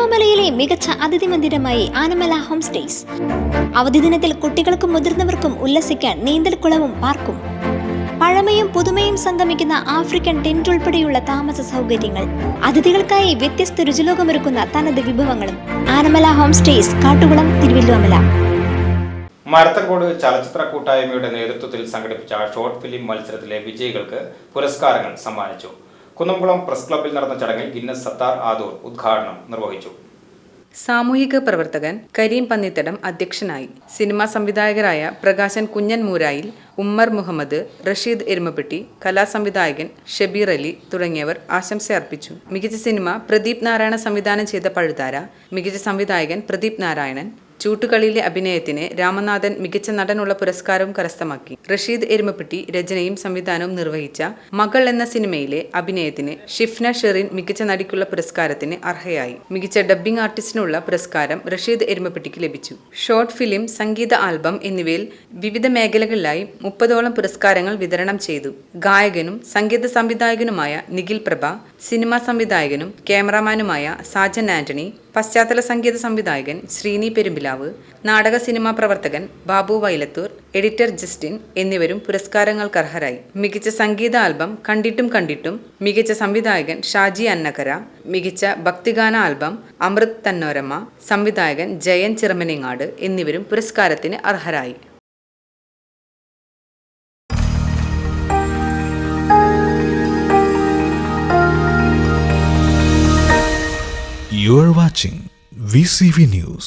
തിരുവല്ലോമലയിലെ മികച്ച അതിഥി മന്ദിരമായി Anamala home stays. അവധി ദിനത്തിൽ കുട്ടികൾക്കും മുതിർന്നവർക്കും ഉല്ലസിക്കാൻ നീന്തൽക്കുളവും പാർക്കും. പഴമയും പുതുമയും സംഗമിക്കുന്ന ആഫ്രിക്കൻ ടെന്റ് ഉൾപ്പെടെയുള്ള താമസ സൗകര്യങ്ങൾ. അതിഥികൾക്കായി വ്യത്യസ്ത രുചിലോകമൊരുക്കുന്ന തനത് വിഭവങ്ങളും. ആനമല ഹോം സ്റ്റേസ് കാട്ടുകുളം തിരുവല്ലോമല മരത്തക്കോട് ചലച്ചിത്ര കൂട്ടായ്മയുടെ നേതൃത്വത്തിൽ സംഘടിപ്പിച്ച ഷോർട്ട് ഫിലിം മത്സരത്തിലെ വിജയികൾക്ക് പുരസ്കാരങ്ങൾ സമ്മാനിച്ചു. കുന്നംകുളം പ്രസ് ക്ലബ്ബിൽ നടന്ന ചടങ്ങിൽ ഗിന്നസ് സത്താർ ആദൂർ ഉദ്ഘാടനം നിർവഹിച്ചു. സാമൂഹിക പ്രവർത്തകൻ കരീം പന്നിത്തടം അധ്യക്ഷനായി സിനിമാ സംവിധായകരായ പ്രകാശൻ കുഞ്ഞൻ മൂരായിൽ ഉമ്മർ മുഹമ്മദ് റഷീദ് എരുമപ്പെട്ടി കലാസംവിധായകൻ ഷബീർ അലി തുടങ്ങിയവർ ആശംസ അർപ്പിച്ചു. മികച്ച സിനിമ പ്രദീപ് നാരായണ സംവിധാനം ചെയ്ത പഴുതാര മികച്ച സംവിധായകൻ പ്രദീപ് നാരായണൻ ചൂട്ടുകളിയിലെ അഭിനയത്തിന് രാമനാഥൻ മികച്ച നടനുള്ള പുരസ്കാരവും കരസ്ഥമാക്കി. റഷീദ് എരുമപ്പെട്ടി രചനയും സംവിധാനവും നിർവഹിച്ച മകൾ എന്ന സിനിമയിലെ അഭിനയത്തിന് ഷിഫ്ന ഷെറിൻ മികച്ച നടിക്കുള്ള പുരസ്കാരത്തിന് അർഹയായി. മികച്ച ഡബ്ബിംഗ് ആർട്ടിസ്റ്റിനുള്ള പുരസ്കാരം റഷീദ് എരുമപ്പെട്ടിക്ക് ലഭിച്ചു. ഷോർട്ട് ഫിലിം സംഗീത ആൽബം എന്നിവയിൽ വിവിധ മേഖലകളിലായി മുപ്പതോളം പുരസ്കാരങ്ങൾ വിതരണം ചെയ്തു. ഗായകനും സംഗീത സംവിധായകനുമായ നിഖിൽ പ്രഭ സിനിമാ സംവിധായകനും ക്യാമറാമാനുമായ സാജൻ ആന്റണി പശ്ചാത്തല സംഗീത സംവിധായകൻ ശ്രീനി പെരുമ്പിലാവ് നാടക സിനിമാ പ്രവർത്തകൻ ബാബു വൈലത്തൂർ എഡിറ്റർ ജസ്റ്റിൻ എന്നിവരും പുരസ്കാരങ്ങൾക്ക് അർഹരായി മികച്ച സംഗീത ആൽബം കണ്ടിട്ടും കണ്ടിട്ടും മികച്ച സംവിധായകൻ ഷാജി അന്നകര മികച്ച ഭക്തിഗാന ആൽബം അമൃത് തന്നോരമ്മ സംവിധായകൻ ജയൻ ചിറമനിങ്ങാട് എന്നിവരും പുരസ്കാരത്തിന് അർഹരായി You are watching VCV News.